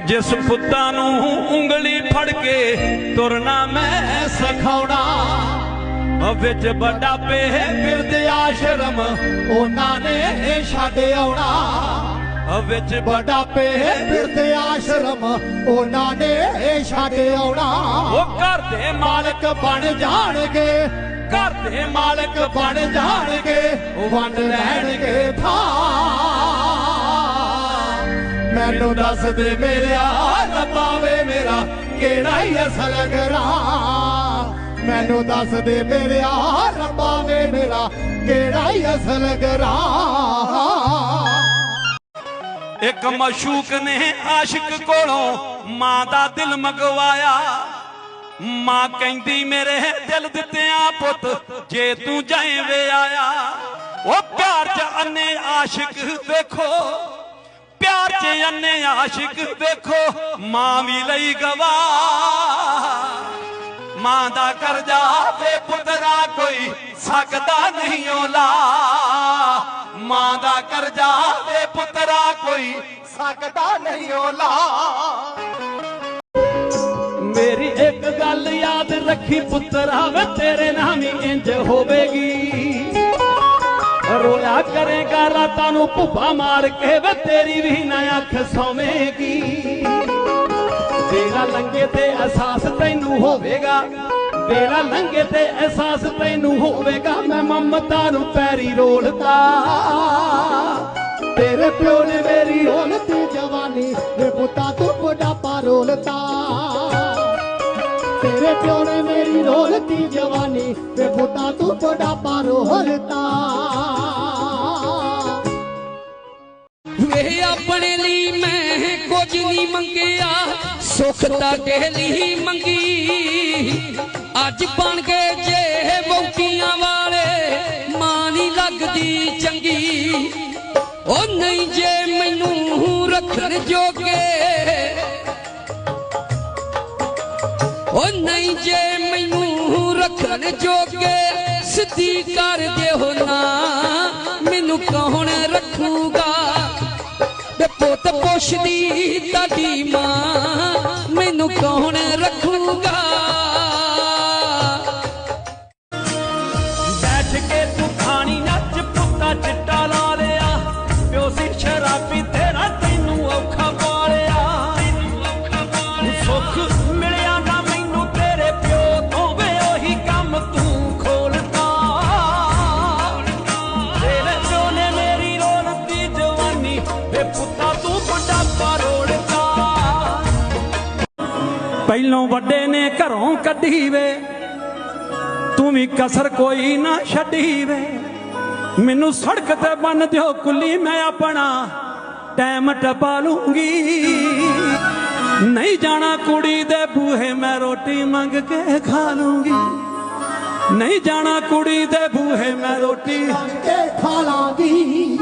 ਜਿਸ ਪੁੱਤਾਂ ਨੂੰ ਉਂਗਲੀ ਫੜ ਕੇ ਤੁਰਨਾ ਮੈਂ ਸਿਖਾਉਣਾ। ਵਿੱਚ ਵੱਡਾ ਪੇ ਬਿਰਦ ਆਸ਼ਰਮ ਉਹਨਾਂ ਨੇ ਛੱਡ ਆਉਣਾ। ਵਿੱਚ ਵੱਡਾ ਪੇ ਬਿਰਦ ਆਸ਼ਰਮ ਉਹਨਾਂ ਨੇ ਛੱਡ ਆਉਣਾ। ਉਹ ਘਰ ਦੇ ਮਾਲਕ ਮਾਲਕ ਬਣ ਜਾਣਗੇ, ਘਰ ਦੇ ਮਾਲਕ ਬਣ ਜਾਣਗੇ ਵੰਡ ਲੈਣਗੇ ਥਾਂ ਮੈਨੂੰ ਦੱਸ ਦੇ ਮੇਰਿਆ ਰੱਬਾ ਵੇ ਮੇਰਾ, ਕਿਹੜਾ ਹੀ ਅਸਲ ਗਰਾਂ ਮੈਨੂੰ ਦੱਸ ਦੇ ਮੇਰਿਆ ਰੱਬਾ ਵੇ ਮੇਰਾ, ਕਿਹੜਾ ਹੀ ਅਸਲ ਗਰਾਂ ਇੱਕ ਮਸ਼ੂਕ ਨੇ ਆਸ਼ਿਕ ਕੋਲੋਂ ਮਾਂ ਦਾ ਦਿਲ ਮੰਗਵਾਇਆ। ਮਾਂ ਕਹਿੰਦੀ, ਮੇਰੇ ਦਿਲ ਦਿੱਤਿਆਂ ਪੁੱਤ, ਜੇ ਤੂੰ ਜਾਏ ਵੇ ਆਇਆ। ਉਹ ਪਿਆਰ ਚ ਅੰਨੇ ਆਸ਼ਿਕ ਵੇਖੋ ਚ ਅੰਨੇ ਆਸ਼ਿਕ ਵੇਖੋ ਮਾਂ ਵੀ ਲਈ ਗਵਾ ਮਾਂ ਦਾ ਕਰਜ਼ਾ ਵੇ ਪੁੱਤਰਾ ਕੋਈ ਸਕਦਾ ਨਹੀਂ ਓਲਾ। ਮਾਂ ਦਾ ਕਰਜ਼ਾ ਵੇ ਪੁੱਤਰਾ ਕੋਈ ਸਕਦਾ ਨਹੀਂ ਓਲਾ। ਮੇਰੀ ਇੱਕ ਗੱਲ ਯਾਦ ਰੱਖੀ, ਪੁੱਤਰਾ ਵੇ, ਤੇਰੇ ਨਾਲ ਵੀ ਇੰਜ ਹੋਵੇਗੀ। ਕਰੇਗਾ, ਰਾਤਾਂ ਨੂੰ ਭੁੱਬਾ ਮਾਰ ਕੇ ਵੇ ਤੇਰੀ ਵੀ ਨਾ ਅੱਖ ਸੌਵੇਗੀ। ਤੇਰਾ ਲੰਗੇ ਤੇ ਅਹਿਸਾਸ ਤੈਨੂੰ ਹੋਵੇਗਾ ਤੇਰਾ ਲੰਗੇ ਤੇ ਅਹਿਸਾਸ ਤੈਨੂੰ ਹੋਵੇਗਾ, ਮੈਂ ਮਮਤਾ ਨੂੰ ਪੈਰੀ ਰੋਲਦਾ। ਤੇਰੇ ਪਿਓ ਨੇ ਮੇਰੀ ਹੋਲਤੀ ਜਵਾਨੀ ਵੇ ਪੁੱਤਾ ਤੂੰ ਬੁਢਾਪਾ ਰੋਲਤਾ। ਤੇਰੇ ਪਿਓ ਨੇ ਮੇਰੀ ਰੋਲਤੀ ਜਵਾਨੀ ਵੇ ਪੁੱਤਾ ਤੂੰ ਬੁਢਾਪਾ ਰੋਲਤਾ। ਵੇ ਆਪਣੇ ਲਈ ਮੈਂ ਕੁਝ ਨਹੀਂ ਮੰਗਿਆ, ਸੁੱਖ ਤਾਂ ਕਿਸੇ ਲਈ ਮੰਗੀ। ਅੱਜ ਬਣ ਗਏ ਜੇ ਵੌਕੀਆਂ ਵਾਲੇ ਮਾਂ ਨਹੀਂ ਲੱਗਦੀ ਚੰਗੀ, ਉਹ ਨਹੀਂ ਜੇ ਮੈਨੂੰ ਰੱਖਣ ਜੋਗੇ। ਉਹ ਨਹੀਂ ਜੇ ਮੈਨੂੰ ਰੱਖਣ ਜੋਗੇ, ਸਿੱਧੀ ਕਰ ਦਿਓ ਨਾ, ਮੈਨੂੰ ਕੌਣ ਰੱਖੂਗਾ? ਪੁੱਤ ਪੁੱਛਦੀ ਤੁਹਾਡੀ ਮਾਂ ਮੈਨੂੰ ਕੌਣ ਰੱਖੂਗਾ? ਪਹਿਲੋਂ ਵੱਡੇ ਨੇ ਘਰੋਂ ਕੱਢੀ ਵੇ ਤੂੰ ਵੀ ਕਸਰ ਕੋਈ ਨਾ ਛੱਡੀ ਵੇ ਮੈਨੂੰ ਸੜਕ ਤੇ ਬੰਨ ਦਿਓ ਕੁੱਲੀ, ਮੈਂ ਆਪਣਾ ਟਾਈਮ ਟਪਾ ਲੂੰਗੀ। ਨਹੀਂ ਜਾਣਾ ਕੁੜੀ ਦੇ ਬੂਹੇ, ਮੈਂ ਰੋਟੀ ਮੰਗ ਕੇ ਖਾ ਲੂੰਗੀ। ਨਹੀਂ ਜਾਣਾ ਕੁੜੀ ਦੇ ਬੂਹੇ, ਮੈਂ ਰੋਟੀ ਕੇ ਖਾ ਲਾਂਗੀ।